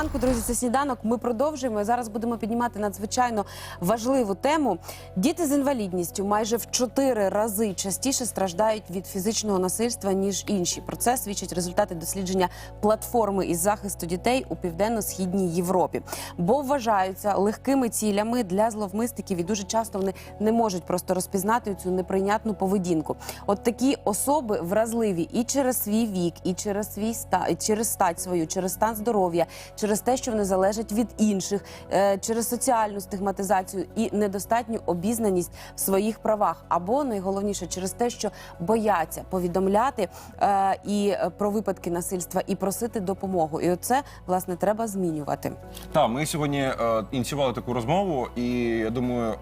Ранку, друзі. Це сніданок. Ми продовжуємо. Зараз будемо піднімати надзвичайно важливу тему. Діти з інвалідністю майже в чотири рази частіше страждають від фізичного насильства ніж інші. Про це свідчать результати дослідження платформи із захисту дітей у південно-східній Європі, бо вважаються легкими цілями для зловмисників і дуже часто вони не можуть просто розпізнати цю неприйнятну поведінку. От такі особи вразливі і через свій вік, і через свій ста і через стать свою, через стан здоров'я, через те, що вони залежать від інших, е, через соціальну стигматизацію і недостатню обізнаність в своїх правах, або найголовніше через те, що бояться повідомляти е, і про випадки насильства, і просити допомогу. І оце власне треба змінювати. Так, ми сьогодні е, ініціювали таку розмову, і я думаю,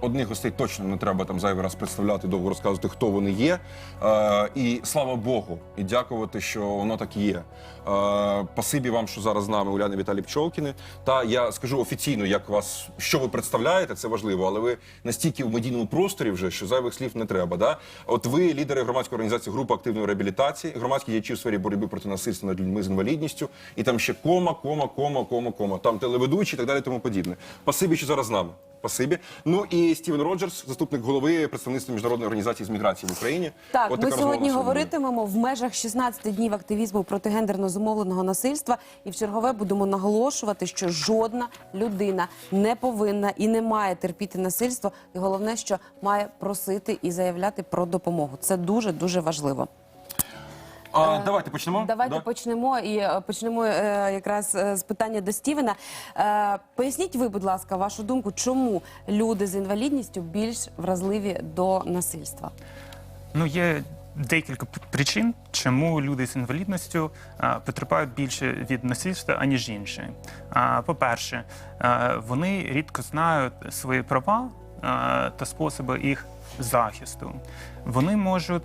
одних гостей точно не треба там зайвий раз представляти, довго розказувати, хто вони є. І слава Богу, і дякувати, що воно так є. Пасибі вам, що зараз з нами Уляна Віталій Пчолкіни. Та я скажу офіційно, як вас, що ви представляєте, це важливо, але ви настільки в медійному просторі вже, що зайвих слів не треба. Да? От ви лідери громадської організації групи активної реабілітації, громадські діячі в сфері боротьби проти насильства над людьми з інвалідністю, і там ще кома, кома, кома, кома, кома. Там телеведучі і так далі, тому подібне. Пасибі, що зараз з нами. Спасибі. Ну і Стівен Роджерс, заступник голови представництва міжнародної організації з міграції в Україні. Так, От ми сьогодні говоритимемо в межах 16 днів активізму проти гендерно зумовленого насильства, і в чергове будемо наголошувати, що жодна людина не повинна і не має терпіти насильство. І головне, що має просити і заявляти про допомогу. Це дуже дуже важливо. А, давайте почнемо. Давайте Да? почнемо і е, почнемо е, якраз е, з питання до Стівена. Е, Поясніть ви, будь ласка, вашу думку, чому люди з інвалідністю більш вразливі до насильства? Ну, є декілька причин, чому люди з інвалідністю потерпають більше від насильства, аніж інші. По-перше, вони рідко знають свої права та способи їх захисту. Вони можуть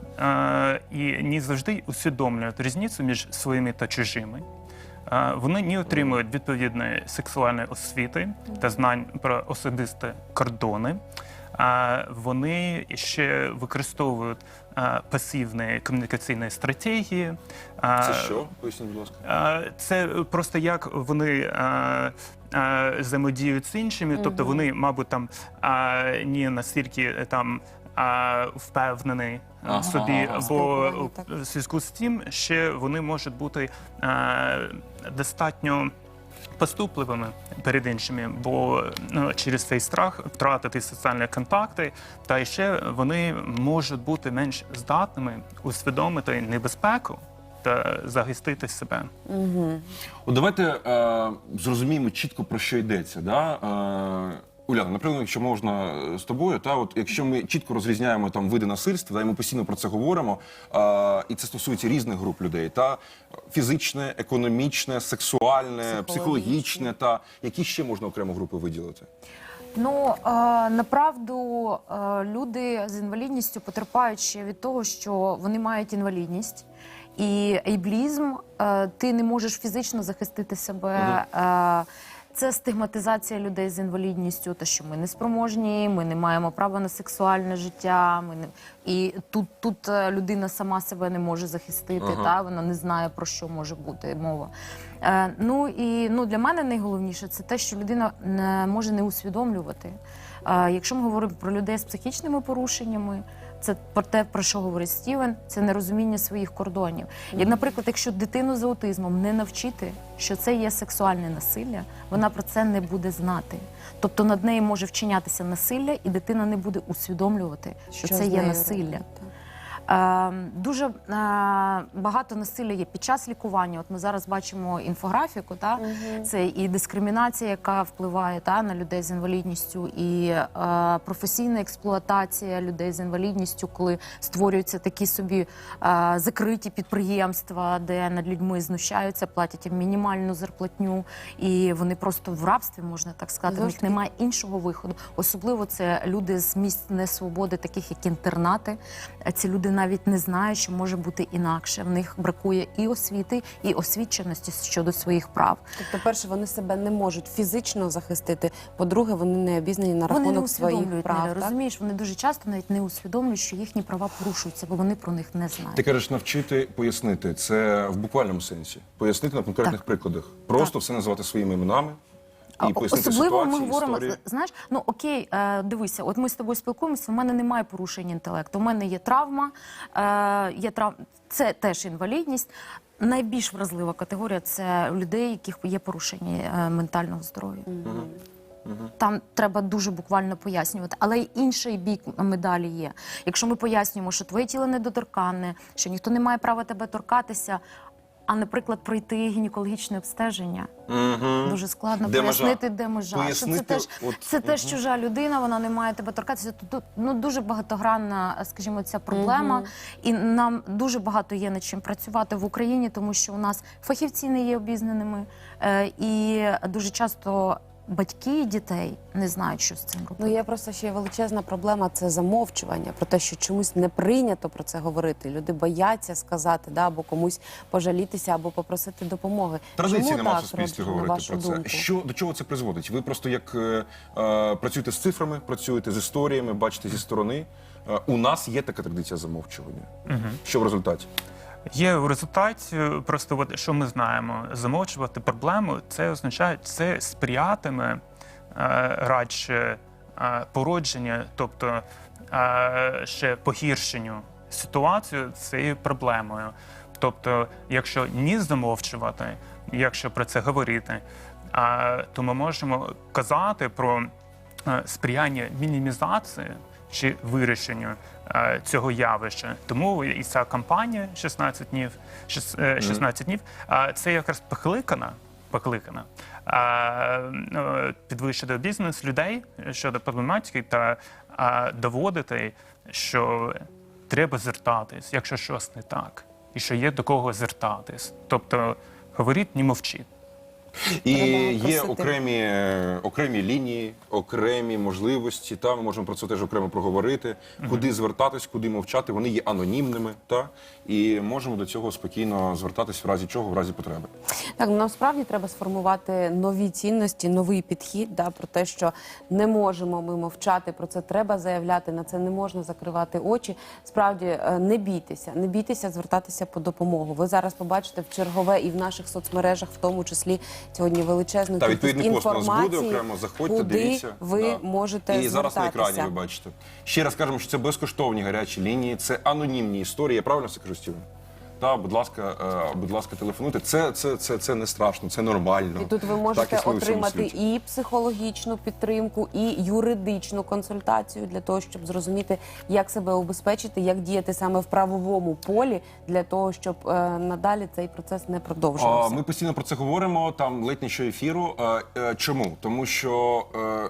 і не завжди усвідомлюють різницю між своїми та чужими. Вони не отримують відповідної сексуальної освіти та знань про особисті кордони. А Вони ще використовують пасивні комунікаційні стратегії. Це що? Поясніть, будь ласка. Це просто як вони взаємодіють з іншими, тобто вони, мабуть, там не настільки там. Впевнений Ага. собі, Ага. бо в зв'язку з тим ще вони можуть бути а, достатньо поступливими перед іншими, бо ну, через цей страх втратити соціальні контакти, та ще вони можуть бути менш здатними усвідомити небезпеку та захистити себе. От давайте е, зрозуміємо чітко про що йдеться. Да? Е, Уляна, наприклад, якщо можна е, з тобою, та от якщо ми чітко розрізняємо там види насильства, та і ми постійно про це говоримо, е, і це стосується різних груп людей, та фізичне, економічне, сексуальне, Психологічне. психологічне, та які ще можна окремо групи виділити? Ну е, направду е, люди з інвалідністю потерпають ще від того, що вони мають інвалідність. І ейблізм, ти не можеш фізично захистити себе. Е, це стигматизація людей з інвалідністю, те, що ми не спроможні, ми не маємо права на сексуальне життя. Ми не і тут, тут е, людина сама себе не може захистити, Ага. та вона не знає про що може бути мова. Е, ну і ну для мене найголовніше це те, що людина не може не усвідомлювати. Е, якщо ми говоримо про людей з психічними порушеннями, це про те, про що говорить Стівен, це нерозуміння своїх кордонів. Як, наприклад, якщо дитину з аутизмом не навчити, що це є сексуальне насилля, вона про це не буде знати. Тобто над нею може вчинятися насилля, і дитина не буде усвідомлювати, що, Що це є насилля. так. Е, Дуже е, багато насилля є під час лікування. От ми зараз бачимо інфографіку, та це і дискримінація, яка впливає та на людей з інвалідністю, і е, професійна експлуатація людей з інвалідністю, коли створюються такі собі е, закриті підприємства, де над людьми знущаються, платять їм мінімальну зарплатню, і вони просто в рабстві можна так сказати. У них немає іншого виходу. Особливо це люди з місць несвободи, таких як інтернати. Ці люди навіть не знають, що може бути інакше. В них бракує і освіти, і освіченості щодо своїх прав. Тобто, перше, вони себе не можуть фізично захистити. По-друге, вони не обізнані на Вони не рахунок своїх прав. Неля, так? розумієш, вони дуже часто навіть не усвідомлюють, що їхні права порушуються, бо вони про них не знають. Ти кажеш навчити пояснити. Це в буквальному сенсі. Пояснити на конкретних Так. прикладах. Просто все називати своїми іменами і пояснити Особливо ситуацію, ми говоримо, історії. знаєш, ну окей, е, дивися, от ми з тобою спілкуємося. У мене немає порушення інтелекту. У мене є травма, е, є трав... це теж інвалідність. Найбільш вразлива категорія це людей, яких є порушення е, ментального здоров'я. Там треба дуже буквально пояснювати. Але й інший бік медалі є. Якщо ми пояснюємо, що твоє тіло недоторканне, що ніхто не має права тебе торкатися, а, наприклад, пройти гінекологічне обстеження. Угу. Дуже складно Де межа? пояснити, де межа. Що це теж, от, це теж чужа людина, вона не має тебе торкатися. Тут, тут ну, дуже багатогранна, скажімо, ця проблема. І нам дуже багато є над чим працювати в Україні, тому що у нас фахівці не є обізнаними. Е, і дуже часто батьки дітей не знають, що з цим робити. Ну є просто ще величезна проблема це замовчування про те, що чомусь не прийнято про це говорити. Люди бояться сказати, да, або комусь пожалітися, або попросити допомоги. Традиції нема в суспільстві говорити про це. думку? Що до чого це призводить? Ви просто як е, е, працюєте з цифрами, працюєте з історіями, бачите зі сторони. Е, у нас є така традиція замовчування. Що в результаті? Є в результаті, просто от, що ми знаємо, замовчувати проблему, це означає, це сприятиме е, радше е, породження, тобто е, ще погіршенню ситуацію цією проблемою. Тобто, якщо ні замовчувати, якщо про це говорити, то ми можемо казати про сприяння мінімізації чи вирішенню е, цього явища. Тому і ця кампанія 16 днів, шіс- е, 16 днів, це якраз покликана. Покликана е, підвищити бізнес людей щодо проблематики та доводити, що треба звертатись, якщо щось не так, і що є до кого звертатись. Тобто говоріть, не мовчіть. І є окремі, е, окремі лінії, окремі можливості. Та ми можемо про це теж окремо проговорити. Куди звертатись, куди мовчати. Вони є анонімними, та і можемо до цього спокійно звертатись в разі чого, в разі потреби. Так, ну, насправді треба сформувати нові цінності, новий підхід да, про те, що не можемо ми мовчати, про це треба заявляти, на це не можна закривати очі. Справді е, не бійтеся, не бійтеся звертатися по допомогу. Ви зараз побачите в чергове і в наших соцмережах, в тому числі сьогодні величезну Та кількість відповідний пост буде окремо. Заходьте, куди дивіться. ви Да. можете і зараз на звертатися. екрані ви бачите. Ще раз кажемо, що це безкоштовні гарячі лінії, це анонімні історії. Я правильно все кажу, Стівен? Та, будь ласка, е, будь ласка, телефонуйте. Це, це, це, це не страшно, це нормально. І тут ви можете існує в цьому отримати світі. і психологічну підтримку, і юридичну консультацію для того, щоб зрозуміти, як себе убезпечити, як діяти саме в правовому полі для того, щоб е, надалі цей процес не А, продовжувався. Ми постійно про це говоримо. Там ледь не що ефіру. Е, Чому? Тому що е,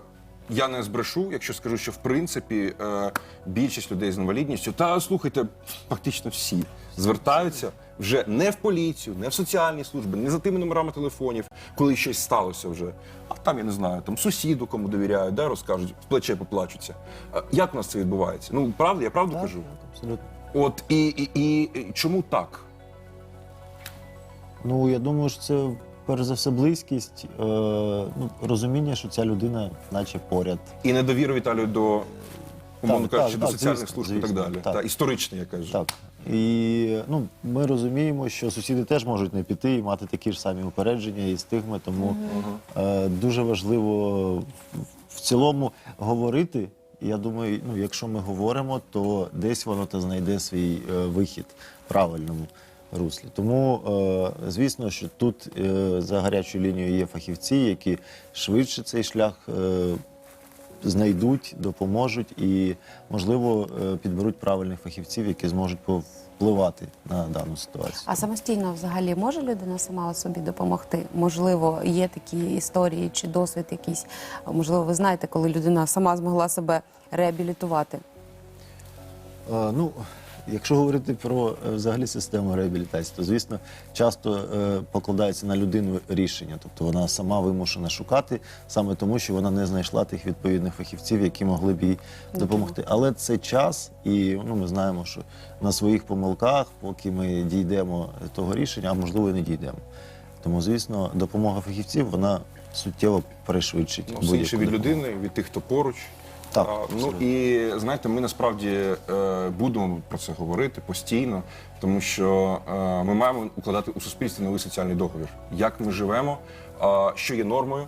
я не збрешу, якщо скажу, що в принципі е, більшість людей з інвалідністю, та слухайте, фактично всі звертаються вже не в поліцію, не в соціальні служби, не за тими номерами телефонів, коли щось сталося вже. А там я не знаю, там сусіду, кому довіряють, да, розкажуть, в плече поплачуться. Е, Як у нас це відбувається? Ну правда, я правду кажу. Абсолютно. От і, і, і, і чому так? Ну я думаю, що це перш за все близькість, е, ну, розуміння, що ця людина, наче поряд. І недовіру Віталію до умовно Так, кажучи, так, до так, соціальних звісно, служб і так далі. так. Та, історичний, я кажу. Так. І ну, ми розуміємо, що сусіди теж можуть не піти і мати такі ж самі упередження і стигми, тому е, дуже важливо в, в цілому говорити. Я думаю, ну, якщо ми говоримо, то десь воно та знайде свій е, вихід правильному руслі. Тому, е, звісно, що тут е, за гарячою лінією є фахівці, які швидше цей шлях е, знайдуть, допоможуть і, можливо, підберуть правильних фахівців, які зможуть повпливати на дану ситуацію. А самостійно взагалі може людина сама собі допомогти? Можливо, є такі історії чи досвід якийсь. Можливо, ви знаєте, коли людина сама змогла себе реабілітувати. Ну, Якщо говорити про е, взагалі систему реабілітації, то звісно часто е, покладається на людину рішення, тобто вона сама вимушена шукати саме тому, що вона не знайшла тих відповідних фахівців, які могли б їй допомогти. Але це час, і ну ми знаємо, що на своїх помилках, поки ми дійдемо того рішення, а можливо і не дійдемо. Тому, звісно, допомога фахівців вона суттєво перешвидшить Ну, все інше від допомогу. людини, від тих, хто поруч. Так, А, ну і знаєте, ми насправді е, будемо про це говорити постійно, тому що е, ми маємо укладати у суспільстві новий соціальний договір. Як ми живемо, е, що є нормою.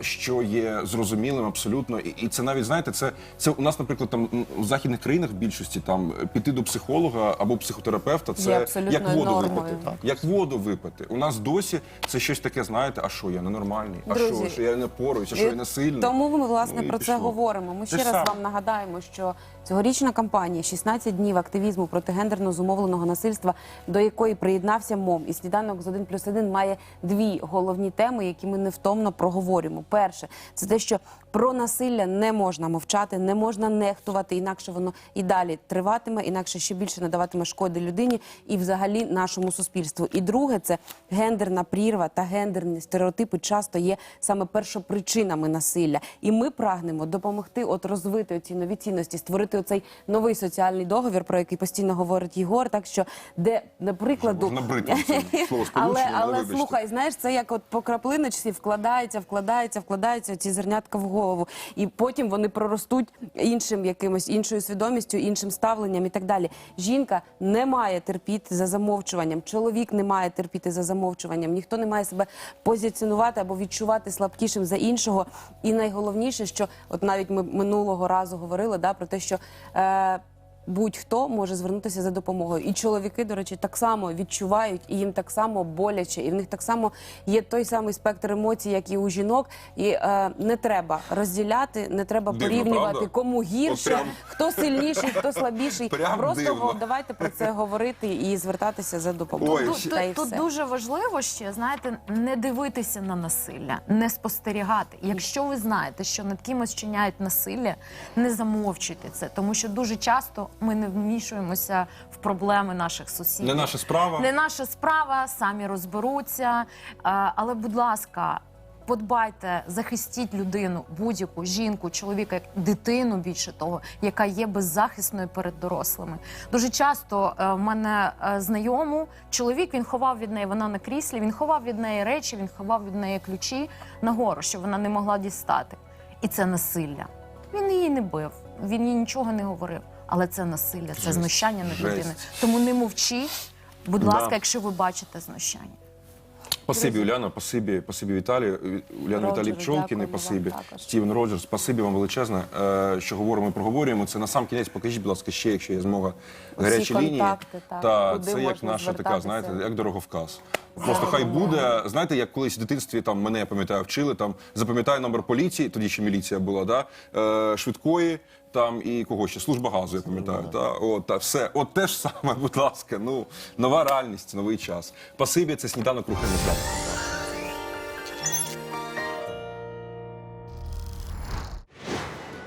Що є зрозумілим абсолютно, і, і це навіть знаєте, це, це у нас, наприклад, там у західних країнах в більшості там піти до психолога або психотерапевта, це як воду нормою. випити. Так. Як воду випити. У нас досі це щось таке, знаєте, а що я ненормальний, а Друзі, що, що я не поруюся, що я не сильний. Тому ми власне Ну, про це говоримо. Ми ще ж раз вам нагадаємо, що цьогорічна кампанія «16 днів активізму проти гендерно зумовленого насильства, до якої приєднався МОМ і сніданок з 1 плюс 1 має дві головні теми, які ми невтомно проговорюємо. Перше, це те, що про насилля не можна мовчати, не можна нехтувати, інакше воно і далі триватиме, інакше ще більше надаватиме шкоди людині і взагалі нашому суспільству. І друге, це гендерна прірва та гендерні стереотипи часто є саме першопричинами насилля. І ми прагнемо допомогти от розвити ці нові цінності, створити оцей новий соціальний договір, про який постійно говорить Єгор. Так що, де, наприклад, Можна брити слово але, але вибачте. слухай, знаєш, це як от по краплиночці вкладається, вкладається, вкладається ці зернятка в голову, і потім вони проростуть іншим якимось іншою свідомістю, іншим ставленням і так далі. Жінка не має терпіти за замовчуванням, чоловік не має терпіти за замовчуванням, ніхто не має себе позиціонувати або відчувати слабкішим за іншого. І найголовніше, що от навіть ми минулого разу говорили да, про те, що. Е, будь-хто може звернутися за допомогою. І чоловіки, до речі, так само відчувають, і їм так само боляче, і в них так само є той самий спектр емоцій, як і у жінок. І е, не треба розділяти, не треба Дивно, порівнювати, правда? кому гірше, От прям. хто сильніший, хто слабіший. Прям Просто дивно. го- давайте про це говорити і звертатися за допомогою. Ой, Тут, Та й тут, тут все. дуже важливо ще, знаєте, не дивитися на насилля, не спостерігати. Якщо ви знаєте, що над кимось чиняють насилля, не замовчуйте це, тому що дуже часто ми не вмішуємося в проблеми наших сусідів. Не наша справа. Не наша справа, самі розберуться. Але, будь ласка. Подбайте, захистіть людину, будь-яку жінку, чоловіка, дитину більше того, яка є беззахисною перед дорослими. Дуже часто е, в мене е, знайому чоловік він ховав від неї, вона на кріслі, він ховав від неї речі, він ховав від неї ключі нагору, щоб вона не могла дістати. І це насилля. Він її не бив, він їй нічого не говорив. Але це насилля, це знущання над людиною. Тому не мовчіть, будь Да. ласка, якщо ви бачите знущання. Спасибі, Уляна, спасибі, спасибі Віталію. Уляна Віталій Пчолкіни, спасибі. Стівен Роджерс, спасибі вам величезне, е, що говоримо і проговорюємо. Це на сам кінець покажіть, будь ласка, ще, якщо є змога, гарячі лінії. так, Та, це як наша така, знаєте, як дороговказ. Просто хай буде. Знаєте, як колись в дитинстві там мене я пам'ятаю, вчили там запам'ятай номер поліції, тоді ще міліція була, да? е, швидкої. Там і кого ще служба газу, я пам'ятаю. Та от та все, от те ж саме, будь ласка. Ну нова реальність, новий час. Пасибі, це сніданок рухаємо